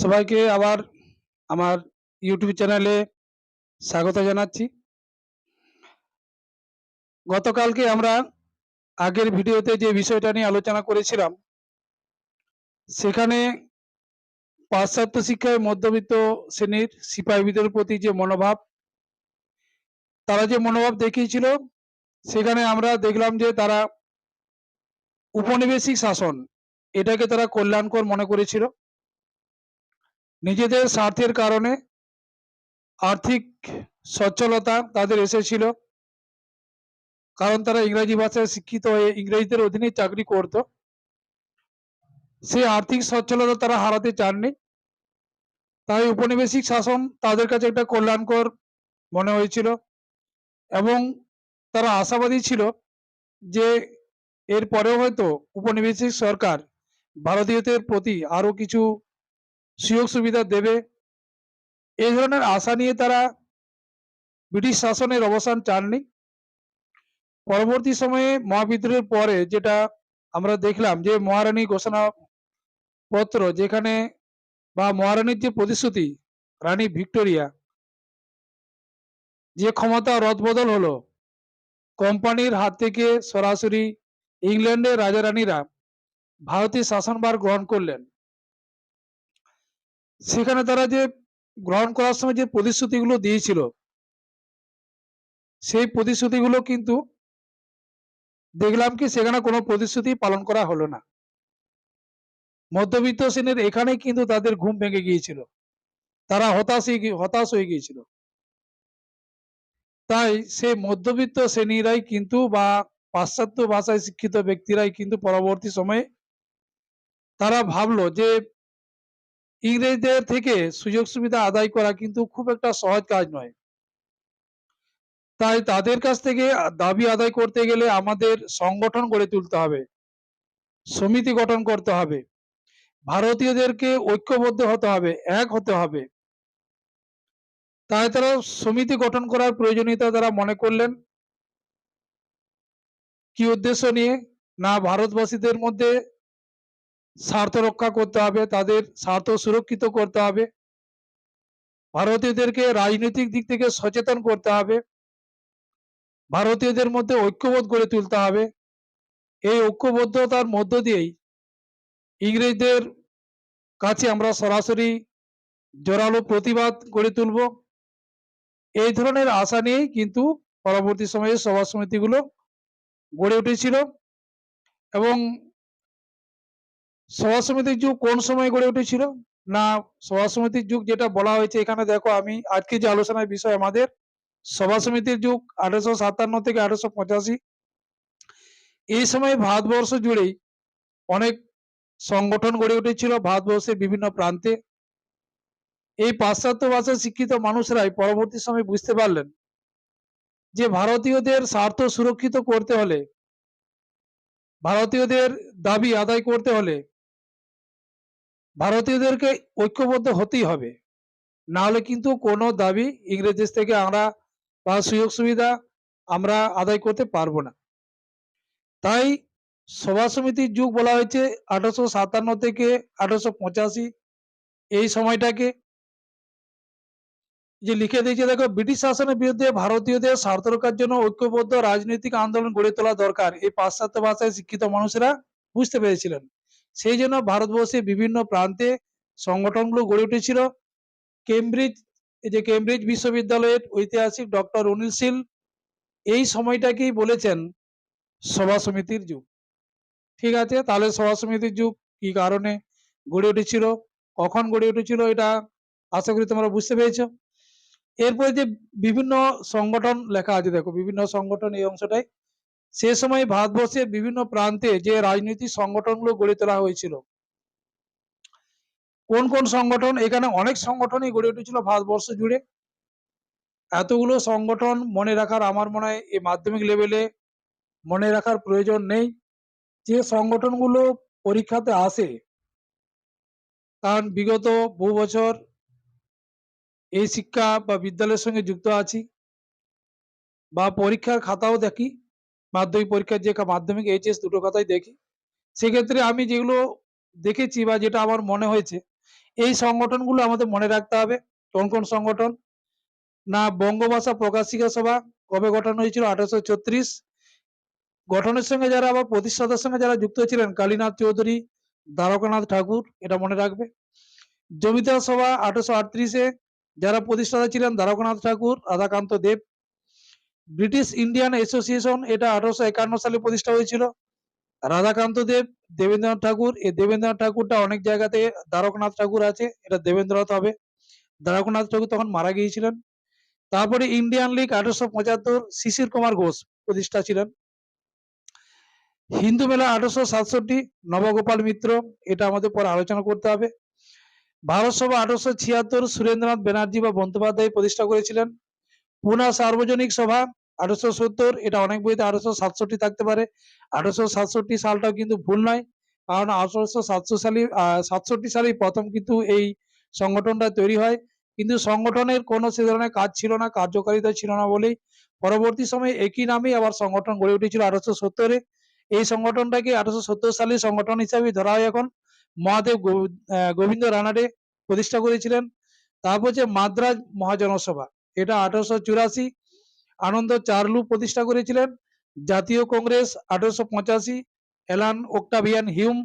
সবাইকে আবার আমার ইউটিউব চ্যানেলে স্বাগত জানাচ্ছি। গতকালকে আমরা আগের ভিডিওতে যে বিষয়টা নিয়ে আলোচনা করেছিলাম, সেখানে পাশ্চাত্য শিক্ষায় মধ্যবিত্ত শ্রেণির সিপাহীদের প্রতি যে মনোভাব, তারা যে মনোভাব দেখিয়েছিল, সেখানে আমরা দেখলাম যে তারা উপনিবেশিক শাসন, এটাকে তারা কল্যাণকর মনে করেছিল। নিজেদের স্বার্থের কারণে আর্থিক সচ্ছলতা তাদের এসেছিল। কারণ তারা ইংরেজি ভাষায় শিক্ষিত হয়ে ইংরেজিদের অধীনে চাকরি করত। সেই আর্থিক সচ্ছলতা তারা হারাতে চাননি। তাই উপনিবেশিক শাসন তাদের কাছে একটা কল্যাণকর মনে হয়েছিল এবং তারা আশাবাদী ছিল যে এর পরেও হয়তো উপনিবেশিক সরকার ভারতীয়দের প্রতি আরও কিছু সুযোগ সুবিধা দেবে। এই ধরনের আশা নিয়ে তারা ব্রিটিশ শাসনের অবসান চাননি। পরবর্তী সময়ে মহাবিদ্রোহের পরে যেটা আমরা দেখলাম যে মহারানী ঘোষণা পত্র যেখানে বা মহারানীর যে প্রতিশ্রুতি, রানী ভিক্টোরিয়া, যে ক্ষমতা রদবদল হলো, কোম্পানির হাত থেকে সরাসরি ইংল্যান্ডের রাজা রানীরা ভারতীয় শাসনভার গ্রহণ করলেন। সেখানে তারা যে গ্রহণ করার সময় যে প্রতিশ্রুতিগুলো দিয়েছিল, সেই প্রতিশ্রুতিগুলো কিন্তু দেখলাম কি সেখানে কোনো প্রতিশ্রুতি পালন করা হলো না। মধ্যবিত্ত শ্রেণির এখানে কিন্তু তাদের ঘুম ভেঙে গিয়েছিল। তারা হতাশ হতাশ হয়ে গিয়েছিল। তাই সে মধ্যবিত্ত শ্রেণীরাই কিন্তু বা পাশ্চাত্য ভাষায় শিক্ষিত ব্যক্তিরাই কিন্তু পরবর্তী সময়ে তারা ভাবলো যে ইংরেজদের থেকে সুযোগ সুবিধা আদায় করা কিন্তু খুব একটা সহজ কাজ নয়। তাই তাদের কাছ থেকে দাবি আদায় করতে গেলে আমাদের সংগঠন গড়ে তুলতে হবে, সমিতি গঠন করতে হবে, ভারতীয়দেরকে ঐক্যবদ্ধ হতে হবে, এক হতে হবে। তাই তারা সমিতি গঠন করার প্রয়োজনীয়তা তারা মনে করলেন। কি উদ্দেশ্য নিয়ে? না ভারতবাসীদের মধ্যে স্বার্থ রক্ষা করতে হবে, তাদের স্বার্থ সুরক্ষিত করতে হবে। ভারতীয়দেরকে রাজনৈতিক দিক থেকে সচেতন করতে হবে। ভারতীয়দের মধ্যে ঐক্যবোধ গড়ে তুলতে হবে। এই ঐক্যবদ্ধতার মধ্য দিয়েই ইংরেজদের কাছে আমরা সরাসরি জোরালো প্রতিবাদ গড়ে তুলব। এই ধরনের আশা নিয়েই কিন্তু পরবর্তী সময়ে সভা সমিতিগুলো গড়ে উঠেছিল। এবং সভা সমিতির যুগ কোন সময় গড়ে উঠেছিল? না, সভা সমিতির যুগ যেটা বলা হয়েছে এখানে দেখো আমি আজকে যে আলোচনার বিষয় আমাদের, সভা সমিতির যুগ আঠারোশো সাতান্ন থেকে আঠারোশো পঁচাশি। এই সময় ভারতবর্ষ জুড়েই অনেক সংগঠন গড়ে উঠেছিল ভারতবর্ষের বিভিন্ন প্রান্তে। এই পাশ্চাত্য ভাষায় শিক্ষিত মানুষরাই পরবর্তী সময় বুঝতে পারলেন যে ভারতীয়দের স্বার্থ সুরক্ষিত করতে হলে, ভারতীয়দের দাবি আদায় করতে হলে ভারতীয়দেরকে ঐক্যবদ্ধ হতেই হবে। না হলে কিন্তু কোনো দাবি ইংরেজ দেশ থেকে আমরা বা সুযোগ সুবিধা আমরা আদায় করতে পারব না। তাই সভা সমিতির যুগ বলা হয়েছে আঠারোশো সাতান্ন থেকে আঠারোশো পঁচাশি। এই সময়টাকে যে লিখে দিয়েছে, দেখো, ব্রিটিশ শাসনের বিরুদ্ধে ভারতীয়দের স্বার্থ রক্ষার জন্য ঐক্যবদ্ধ রাজনৈতিক আন্দোলন গড়ে তোলা দরকার। এই পাশ্চাত্য ভাষায় শিক্ষিত মানুষেরা বুঝতে পেরেছিলেন। সেই জন্য ভারতবর্ষে বিভিন্ন প্রান্তে সংগঠনগুলো গড়ে উঠেছিল। কেমব্রিজ, এই যে কেমব্রিজ বিশ্ববিদ্যালয়ের ঐতিহাসিক ডক্টর অনিল শীল এই সময়টাকেই বলেছেন সভা সমিতির যুগ। ঠিক আছে, তাহলে সভা সমিতির যুগ কি কারণে গড়ে উঠেছিল, কখন গড়ে উঠেছিল এটা আশা করি তোমরা বুঝতে পেরেছ। এরপরে যে বিভিন্ন সংগঠন লেখা আছে, দেখো, বিভিন্ন সংগঠন এই অংশটাই সে সময় ভারতবর্ষের বিভিন্ন প্রান্তে যে রাজনৈতিক সংগঠনগুলো গড়ে তোলা হয়েছিল। কোন কোন সংগঠন? এখানে অনেক সংগঠনই গড়ে উঠেছিল ভারতবর্ষ জুড়ে। এতগুলো সংগঠন মনে রাখার আমার মনে হয় এই মাধ্যমিক লেভেলে মনে রাখার প্রয়োজন নেই। যে সংগঠনগুলো পরীক্ষাতে আসে, কারণ বিগত বহু বছর এই শিক্ষা বা বিদ্যালয়ের সঙ্গে যুক্ত আছি বা পরীক্ষার খাতাও দেখি। মাধ্যমিক পরীক্ষার যে মাধ্যমিক এইচএস দুটো খাতাই দেখি। সেক্ষেত্রে আমি যেগুলো দেখেছি বা যেটা আমার মনে হয়েছে, এই সংগঠনগুলো আমাদের মনে রাখতে হবে। কোন কোন সংগঠন? না, বঙ্গভাষা প্রকাশিকা সভা কবে গঠন হয়েছিল? আঠারোশো ছত্রিশ। গঠনের সঙ্গে যারা আবার প্রতিষ্ঠাতার সঙ্গে যারা যুক্ত ছিলেন, কালীনাথ চৌধুরী, দ্বারকানাথ ঠাকুর, এটা মনে রাখবে। জমিদার সভা আঠারোশো আটত্রিশে, যারা প্রতিষ্ঠাতা ছিলেন, Dwarkanath Thakur, Radhakanta Deb British Indian association এটা আঠারোশো একান্ন সালে প্রতিষ্ঠা হয়েছিল। রাধাকান্ত দেব, দেবেন্দ্রনাথ ঠাকুর, এই দেবেন্দ্রনাথ ঠাকুরটা অনেক জায়গাতে দ্বারকনাথ ঠাকুর আছে, এটা দেবেন্দ্রনাথ হবে। দ্বারকনাথ ঠাকুর তখন মারা গিয়েছিলেন। তারপরে ইন্ডিয়ান লীগ আঠারোশো পঁচাত্তর শিশির কুমার ঘোষ প্রতিষ্ঠা ছিলেন। হিন্দু মেলা আঠারোশো সাতষট্টি, নবগোপাল মিত্র, এটা আমাদের পরে আলোচনা করতে হবে। ভারত সভা আঠারোশো ছিয়াত্তর, সুরেন্দ্রনাথ ব্যানার্জি বা বন্দ্যোপাধ্যায় প্রতিষ্ঠা করেছিলেন। পুনা সার্বজনিক সভা আঠারোশো সত্তর, এটা অনেক বইতে আঠারোশো সাতষট্টি থাকতে পারে। আঠারোশো সাতষট্টি সালটাও কিন্তু ভুল নয়, কারণ আঠারোশো সাতশো সালে সাতষট্টি সালেই প্রথম কিন্তু এই সংগঠনটা তৈরি হয়। কিন্তু সংগঠনের কোনো সে ধরনের কাজ ছিল না, কার্যকারিতা ছিল না বলেই পরবর্তী সময়ে একই নামেই আবার সংগঠন গড়ে উঠেছিল আঠারোশো সত্তরে। এই সংগঠনটাকে আঠারোশো সত্তর সালের সংগঠন হিসাবে ধরা হয় এখন মহাদেব গোবিন্দ রানাডে প্রতিষ্ঠা করেছিলেন। তারপর যে মাদ্রাজ মহাজনসভা, এটা আঠারোশো চুরাশি আনন্দ চার্লু প্রতিষ্ঠা করেছিলেন। জাতীয় কংগ্রেস আঠারোশো পঁচাশি, এলান ওক্টাভিয়ান হিউম।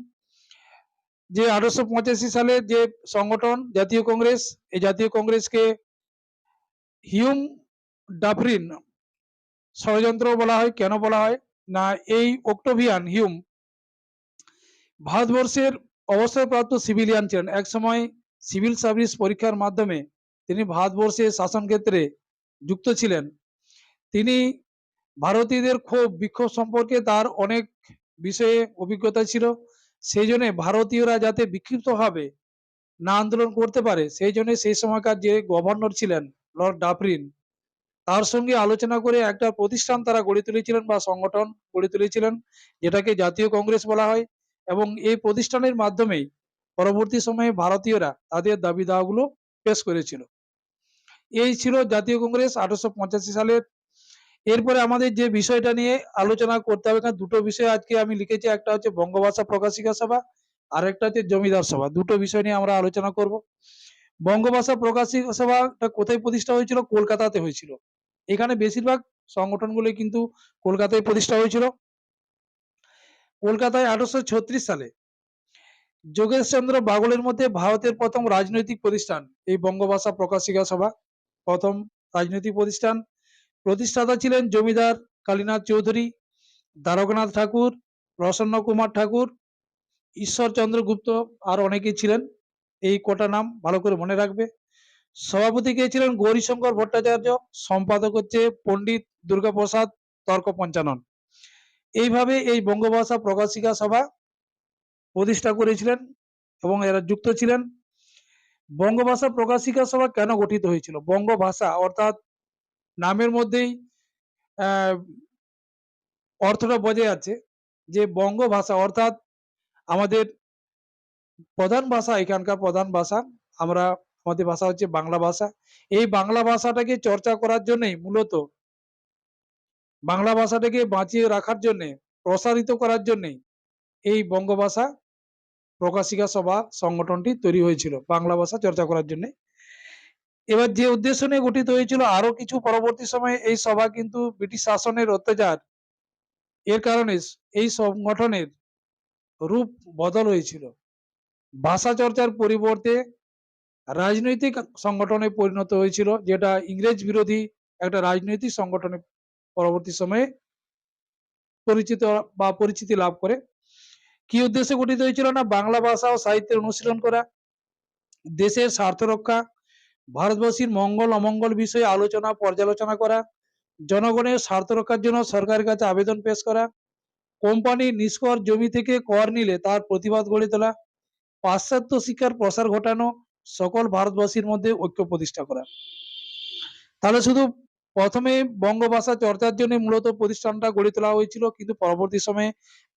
যে আঠারোশো পঁচাশি সালে যে সংগঠন জাতীয় কংগ্রেস এই জাতীয় কংগ্রেসকে হিউম ডাফরিন ষড়যন্ত্র বলা হয়, কেন বলা হয়? না, এই অক্টোভিয়ান হিউম ভারতবর্ষের অবসরপ্রাপ্ত সিভিলিয়ান ছিলেন। এক সময় সিভিল সার্ভিস পরীক্ষার মাধ্যমে তিনি ভারতবর্ষের শাসন ক্ষেত্রে যুক্ত ছিলেন। তিনি ভারতীয়দের ক্ষোভ, বিক্ষোভ সম্পর্কে তার অনেক বিষয়ে অভিজ্ঞতা ছিল। সেই জন্য ভারতীয়রা যাতে বিক্ষিপ্তভাবে না আন্দোলন করতে পারে, সেই জন্য সেই সময়কার যে গভর্নর ছিলেন লর্ড ডাফরিন, তার সঙ্গে আলোচনা করে একটা প্রতিষ্ঠান তারা গড়ে তুলেছিলেন বা সংগঠন গড়ে তুলেছিলেন, যেটাকে জাতীয় কংগ্রেস বলা হয়। এবং এই প্রতিষ্ঠানের মাধ্যমেই পরবর্তী সময়ে ভারতীয়রা তাদের দাবি দাওয়াগুলো পেশ করেছিল। এই ছিল জাতীয় কংগ্রেস আঠারোশো পঁচাশি সালের এরপরে আমাদের যে বিষয়টা নিয়ে আলোচনা করতে হবে এখানে দুটো বিষয় আজকে আমি লিখেছি, একটা হচ্ছে বঙ্গভাষা প্রকাশিকা সভা আর একটা হচ্ছে জমিদার সভা। দুটো বিষয় নিয়ে আমরা আলোচনা করব। বঙ্গভাষা প্রকাশিকা সভাটা কোথায় প্রতিষ্ঠা হয়েছিল? কলকাতাতে হয়েছিল। এখানে বেশিরভাগ সংগঠনগুলো কিন্তু কলকাতায় প্রতিষ্ঠা হয়েছিল। কলকাতায় আঠারোশো ছত্রিশ সালে যোগেশ চন্দ্র বাগলের মধ্যে ভারতের প্রথম রাজনৈতিক প্রতিষ্ঠান, এই বঙ্গভাষা প্রকাশিকা সভা, প্রথম রাজনৈতিক প্রতিষ্ঠান। প্রতিষ্ঠাতা ছিলেন জমিদার কালীনাথ চৌধুরী, দ্বারকনাথ ঠাকুর প্রসন্ন কুমার ঠাকুর, ঈশ্বরচন্দ্র গুপ্ত আর অনেকেই ছিলেন। এই কটা নাম ভালো করে মনে রাখবে। সভাপতি কে ছিলেন গৌরীশঙ্কর ভট্টাচার্য, সম্পাদক হচ্ছে পণ্ডিত দুর্গাপ্রসাদ তর্ক পঞ্চানন এইভাবে এই বঙ্গভাষা প্রকাশিকা সভা প্রতিষ্ঠা করেছিলেন এবং এরা যুক্ত ছিলেন। বঙ্গভাষা প্রকাশিকা সভা কেন গঠিত হয়েছিল? বঙ্গভাষা অর্থাৎ নামের মধ্যেই অর্থটা বজায় আছে যে বঙ্গ ভাষা অর্থাৎ আমাদের প্রধান ভাষা, এখানকার প্রধান ভাষা, আমরা, আমাদের ভাষা হচ্ছে বাংলা ভাষা। এই বাংলা ভাষাটাকে চর্চা করার জন্যই মূলত বাংলা ভাষাটাকে বাঁচিয়ে রাখার জন্যে, প্রসারিত করার জন্যেই এই বঙ্গ ভাষা প্রকাশিকা সভা, সংগঠনটি তৈরি হয়েছিল। বাংলা ভাষা চর্চা করার জন্য। এবার যে উদ্দেশ্য নিয়ে গঠিত হয়েছিল, আরও কিছু পরবর্তী সময়ে এই সভা কিন্তু ব্রিটিশ শাসনের অত্যাচার। এর কারণে এই সংগঠনের রূপ বদল হয়েছিল। ভাষা চর্চার পরিবর্তে রাজনৈতিক সংগঠনে পরিণত হয়েছিল, যেটা ইংরেজ বিরোধী একটা রাজনৈতিক সংগঠনে পরবর্তী সময়ে পরিচিত বা পরিচিতি লাভ করে। কি উদ্দেশ্যে গঠিত হয়েছিল না? বাংলা ভাষা ও সাহিত্যের অনুশীলন করা, দেশের স্বার্থ রক্ষা ভারতবাসীর মঙ্গল অমঙ্গল বিষয়ে আলোচনা, পর্যালোচনা করা, জনগণের স্বার্থ রক্ষার জন্য সরকারের কাছে আবেদন পেশ করা, কোম্পানি নিষ্কর জমি থেকে কর নিলে তার প্রতিবাদ গড়ে তোলা, পাশ্চাত্য শিক্ষার প্রসার ঘটানো, সকল ভারতবাসীর মধ্যে ঐক্য প্রতিষ্ঠা করা। তাহলে শুধু প্রথমে বঙ্গভাষা চর্চার জন্য মূলত প্রতিষ্ঠানটা গড়ে তোলা হয়েছিল, কিন্তু পরবর্তী সময়ে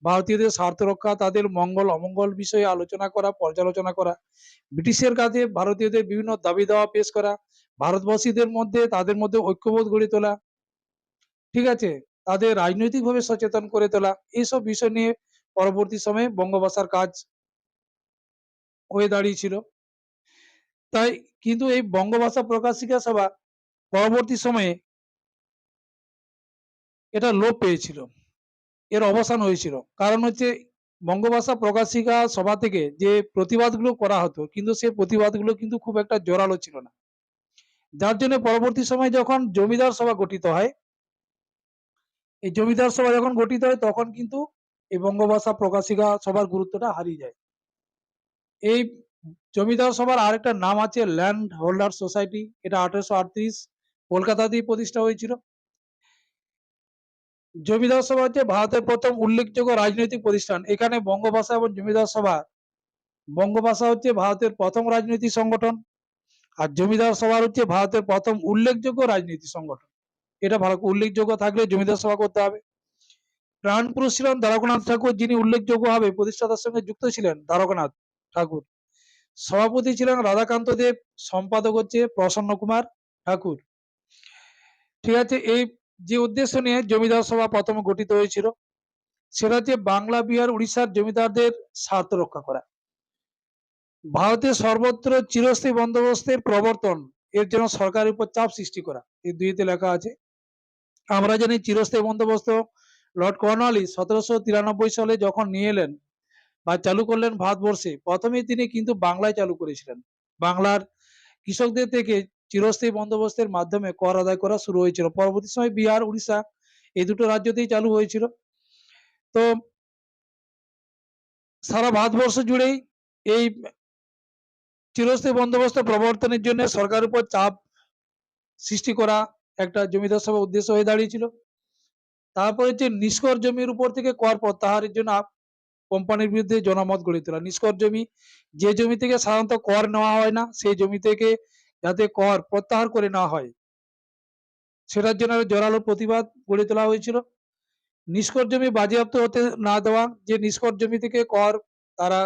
ভারতীয়দের স্বার্থ রক্ষা, তাদের মঙ্গল, অমঙ্গল বিষয়ে আলোচনা করা, পর্যালোচনা করা, ব্রিটিশের কাছে ভারতীয়দের বিভিন্ন দাবি দাওয়া পেশ করা, ভারতবাসীদের মধ্যে, তাদের মধ্যে ঐক্যবোধ গড়ে তোলা, ঠিক আছে, তাদের রাজনৈতিকভাবে সচেতন করে তোলা, এইসব বিষয় নিয়ে পরবর্তী সময়ে বঙ্গভাষার কাজ হয়ে দাঁড়িয়েছিল। তাই কিন্তু এই বঙ্গভাষা প্রকাশিকা সভা পরবর্তী সময়ে এটা লোপ পেয়েছিল। এর অবসান হয়েছিল। কারণ হচ্ছে বঙ্গভাষা প্রকাশিকা সভা থেকে যে প্রতিবাদগুলো করা হতো, কিন্তু সেই প্রতিবাদগুলো কিন্তু খুব একটা জোরালো ছিল না। যার জন্য পরবর্তী সময় যখন জমিদার সভা গঠিত হয়, এই জমিদার সভা যখন গঠিত হয়, তখন কিন্তু এই বঙ্গভাষা প্রকাশিকা সভার গুরুত্বটা হারিয়ে যায়। এই জমিদার সভার আরেকটা নাম আছে ল্যান্ড হোল্ডার সোসাইটি এটা আঠারোশো আটত্রিশ কলকাতাতেই প্রতিষ্ঠা হয়েছিল। জমিদার সভা হচ্ছে ভারতের প্রথম উল্লেখযোগ্য রাজনৈতিক প্রতিষ্ঠান। এখানে বঙ্গভাষা এবং জমিদার সভা, বঙ্গভাষা হচ্ছে ভারতের প্রথম রাজনৈতিক সংগঠন আর জমিদার সভা হচ্ছে ভারতের প্রথম উল্লেখযোগ্য রাজনৈতিক সংগঠন। এটা ভালো উল্লেখযোগ্য থাকলে জমিদার সভা করতে হবে। প্রাণ পুরুষ ছিলেন দ্বারকানাথ ঠাকুর যিনি উল্লেখযোগ্যভাবে প্রতিষ্ঠাতার সঙ্গে যুক্ত ছিলেন, দ্বারকানাথ ঠাকুর। সভাপতি ছিলেন রাধাকান্ত দেব, সম্পাদক হচ্ছে প্রসন্ন কুমার ঠাকুর। ঠিক আছে, এই যে উদ্দেশ্য নিয়ে জমিদার সভা প্রথমে গঠিত হয়েছিল, সেটা হচ্ছে বাংলা, বিহার, উড়িষ্যার জমিদারদের স্বার্থ রক্ষা করা। ভারতের সর্বত্র চিরস্থায়ী বন্দোবস্তের প্রবর্তন, এর জন্য সরকারের উপর চাপ সৃষ্টি করা, এই দুইতে লেখা আছে। আমরা জানি চিরস্থায়ী বন্দোবস্ত, লর্ড কর্নওয়ালিস সতেরোশো তিরানব্বই সালে যখন নিয়ে এলেন বা চালু করলেন ভারতবর্ষে, প্রথমেই তিনি কিন্তু বাংলায় চালু করেছিলেন। বাংলার কৃষকদের থেকে চিরস্থায়ী বন্দোবস্তের মাধ্যমে কর আদায় করা শুরু হয়েছিল। পরবর্তী সময় বিহার, উড়িষ্যা এই দুটো রাজ্যতেই চালু হয়েছিল। তো সারা ভারতবর্ষ জুড়েই এই চিরস্থায়ী বন্দোবস্ত প্রবর্তনের জন্য সরকারের উপর চাপ সৃষ্টি করা একটা জমিদার সভা উদ্দেশ্য হয়ে দাঁড়িয়েছিল। তারপরে যে নিষ্কর জমির উপর থেকে কর প্রত্যাহারের জন্য কোম্পানির বিরুদ্ধে জনমত গড়ে তোলা। নিষ্কর জমি যে জমি থেকে সাধারণত কর নেওয়া হয় না, সেই জমি থেকে যাতে কর প্রত্যাহার করে না হয়। সেটার জন্য জোরালো প্রতিবাদ গড়ে তোলা হয়েছিল। নিষ্কর জমি বাজেয়াপ্ত হতে না দেওয়া, যে নিষ্কর জমি থেকে কর তারা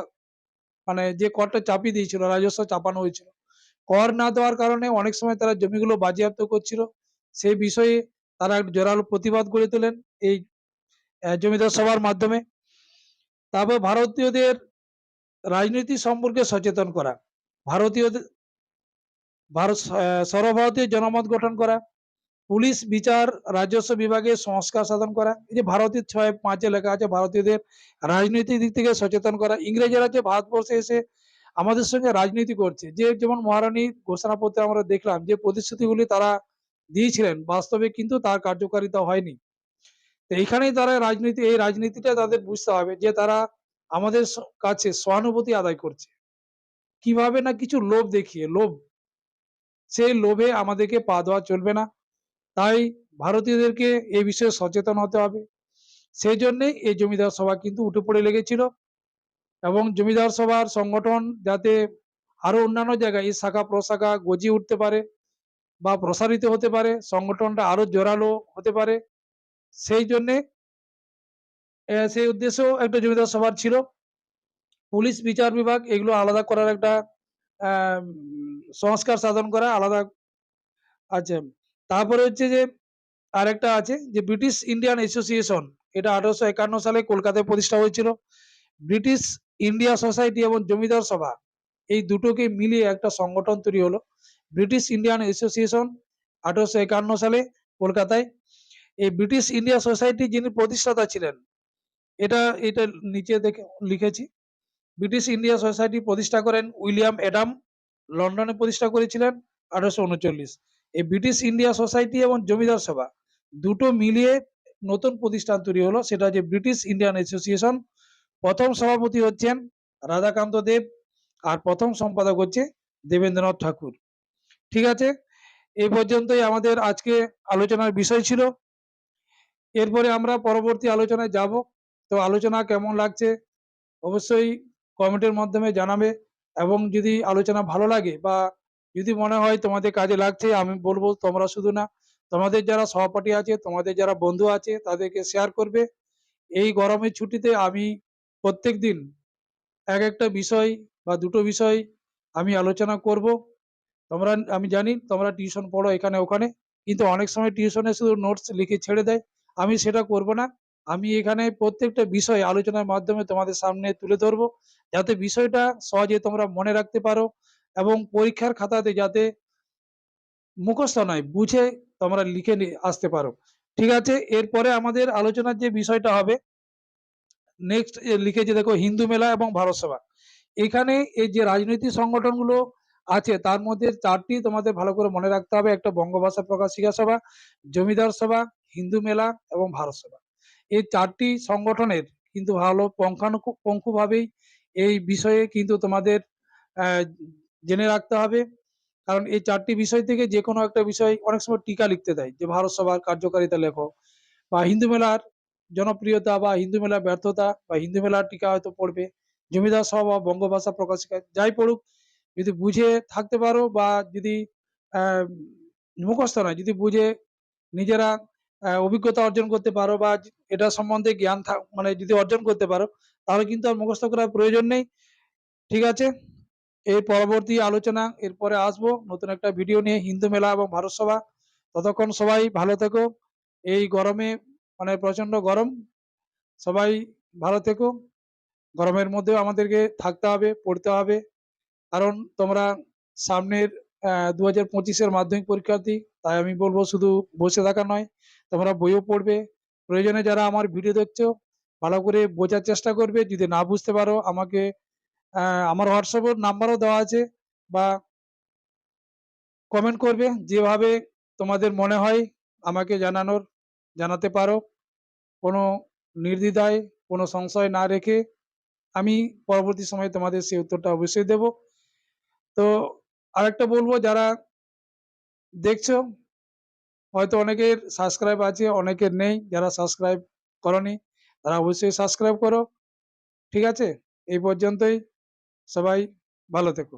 মানে যে করটা চাপিয়ে দিয়েছিল, রাজস্ব চাপানো হয়েছিল, কর না দেওয়ার কারণে অনেক সময় তারা জমিগুলো বাজেয়াপ্ত করছিল। সেই বিষয়ে তারা জোরালো প্রতিবাদ গড়ে তোলেন এই জমিদার সভার মাধ্যমে। তারপর ভারতীয়দের রাজনীতি সম্পর্কে সচেতন করা। ভারতীয়দের ভারত সর্বভারতীয় জনমত গঠন করা, পুলিশ, বিচার, রাজস্ব বিভাগে সংস্কার সাধন করা, এই যে ভারতের ছয়, পাঁচে লেখা আছে, ভারতীয়দের রাজনৈতিক দিক থেকে সচেতন করা, ইংরেজরা যে ভারতবর্ষে এসে আমাদের সঙ্গে রাজনীতি করছে, যে যেমন মহারানী ঘোষণাপত্রে আমরা দেখলাম যে প্রতিশ্রুতিগুলি তারা দিয়েছিলেন, বাস্তবে কিন্তু তার কার্যকারিতা হয়নি। তো এইখানেই তারা রাজনীতি, এই রাজনীতিটা তাদের বুঝতে হবে যে তারা আমাদের কাছে সহানুভূতি আদায় করছে। কীভাবে না কিছু লোভ দেখিয়ে, লোভ সেই লোভে আমাদেরকে পা দেওয়া চলবে না। তাই ভারতীয়দেরকে এ বিষয়ে সচেতন হতে হবে। সেই জন্যেই এই জমিদার সভা কিন্তু উঠে পড়ে লেগেছিল এবং জমিদার সভার সংগঠন যাতে আরও অন্যান্য জায়গায় এই শাখা প্রশাখা গজিয়ে উঠতে পারে বা প্রসারিত হতে পারে, সংগঠনটা আরও জোরালো হতে পারে, সেই জন্যে সেই উদ্দেশ্যেও একটা জমিদার সভার ছিল। পুলিশ বিচার বিভাগ এগুলো আলাদা করার একটা সংস্কার সাধন করা আলাদা আছে। তারপরে হচ্ছে যে আরেকটা আছে যে ব্রিটিশ ইন্ডিয়ান অ্যাসোসিয়েশন এটা আঠারোশো একান্ন সালে কলকাতায় প্রতিষ্ঠা হয়েছিল। ব্রিটিশ ইন্ডিয়া সোসাইটি এবং জমিদার সভা, এই দুটোকে মিলিয়ে একটা সংগঠন তৈরি হলো। ব্রিটিশ ইন্ডিয়ান অ্যাসোসিয়েশন আঠারোশো একান্ন সালে কলকাতায়। এই ব্রিটিশ ইন্ডিয়া সোসাইটি যিনি প্রতিষ্ঠাতা ছিলেন, এটা এটা নিচে দেখে লিখেছি। ব্রিটিশ ইন্ডিয়া সোসাইটি প্রতিষ্ঠা করেন উইলিয়াম অ্যাডাম, লন্ডনে প্রতিষ্ঠা করেছিলেন আঠারোশো উনচল্লিশ। এই ব্রিটিশ ইন্ডিয়া সোসাইটি এবং জমিদার সভা দুটো মিলিয়ে নতুন প্রতিষ্ঠান তৈরি হলো, সেটা যে ব্রিটিশ ইন্ডিয়ান অ্যাসোসিয়েশন প্রথম সভাপতি হচ্ছেন রাধাকান্ত দেব আর প্রথম সম্পাদক হচ্ছে দেবেন্দ্রনাথ ঠাকুর। ঠিক আছে? এই পর্যন্তই আমাদের আজকে আলোচনার বিষয় ছিল। এরপরে আমরা পরবর্তী আলোচনায় যাব। তো আলোচনা কেমন লাগছে? অবশ্যই কমেন্টের মাধ্যমে জানাবে এবং যদি আলোচনা ভালো লাগে বা যদি মনে হয় তোমাদের কাজে লাগছে, আমি বলব তোমরা শুধু না, তোমাদের যারা সহপাঠী আছে, তোমাদের যারা বন্ধু আছে, তাদেরকে শেয়ার করবে। এই গরমের ছুটিতে আমি প্রত্যেক দিন এক একটা বিষয় বা দুটো বিষয় আমি আলোচনা করব। তোমরা, আমি জানি তোমরা টিউশন পড়ো এখানে ওখানে, কিন্তু অনেক সময় টিউশনে শুধু নোটস লিখে ছেড়ে দেয়। আমি সেটা করব না। আমি এখানে প্রত্যেকটা বিষয় আলোচনার মাধ্যমে তোমাদের সামনে তুলে ধরবো। যাতে বিষয়টা সহজে তোমরা মনে রাখতে পারো এবং পরীক্ষার খাতাতে যাতে মুখস্থ নয়, বুঝে তোমরা লিখে আসতে পারো। ঠিক আছে, এরপরে আমাদের আলোচনার যে বিষয়টা হবে নেক্সট লিখেছে দেখো, হিন্দু মেলা এবং ভারত সভা। এখানে এই যে রাজনৈতিক সংগঠনগুলো আছে, তার মধ্যে চারটি তোমাদের ভালো করে মনে রাখতে হবে। একটা বঙ্গভাষা প্রকাশিকা সভা, জমিদার সভা, হিন্দু মেলা এবং ভারত সভা। এই চারটি সংগঠনের কিন্তু ভালো পঙ্খানুপঙ্খু ভাবেই এই বিষয়ে কিন্তু তোমাদের জেনে রাখতে হবে। কারণ এই চারটি বিষয় থেকে যে কোনো একটা বিষয় অনেক সময় টিকা লিখতে দেয়। যে ভারত সভার কার্যকারিতা লেখো বা হিন্দু মেলার জনপ্রিয়তা বা হিন্দু মেলার ব্যর্থতা বা হিন্দু মেলার টিকা হয়তো পড়বে, জমিদার সভা বা বঙ্গভাষা প্রকাশিকা যাই পড়ুক, যদি বুঝে থাকতে পারো বা যদি মুখস্থ নয়, যদি বুঝে নিজেরা অভিজ্ঞতা অর্জন করতে পারো বা এটা সম্বন্ধে জ্ঞান মানে যদি অর্জন করতে পারো, তাহলে কিন্তু আর মুখস্থ করার প্রয়োজন নেই। ঠিক আছে? এর পরবর্তী আলোচনা, এরপরে আসব নতুন একটা ভিডিও নিয়ে, হিন্দু মেলা এবং ভারত সভা। ততক্ষণ সবাই ভালো থেকো। এই গরমে মানে প্রচণ্ড গরম। সবাই ভালো থেকো। গরমের মধ্যেও আমাদেরকে থাকতে হবে, পড়তে হবে। কারণ তোমরা সামনের দু হাজার পঁচিশের মাধ্যমিক পরীক্ষার্থী, তাই আমি বলব শুধু বসে থাকা নয়। তোমরা বইও পড়বে। প্রয়োজনে যারা আমার ভিডিও দেখছ, ভালো করে বোঝার চেষ্টা করবে। যদি না বুঝতে পারো, আমাকে আমার হোয়াটসঅ্যাপের নাম্বারও দেওয়া আছে বা কমেন্ট করবে। যেভাবে তোমাদের মনে হয় আমাকে জানানোর, জানাতে পারো। কোনো নির্দ্বিধায়, কোনো সংশয় না রেখে আমি পরবর্তী সময়ে তোমাদের সেই উত্তরটা অবশ্যই দেব। তো আরেকটা বলব, যারা দেখছ হয়তো অনেকের সাবস্ক্রাইব আছে, অনেকের নেই, যারা সাবস্ক্রাইব করনি, তারা অবশ্যই সাবস্ক্রাইব করো। ঠিক আছে? এই পর্যন্তই। সবাই ভালো থেকো।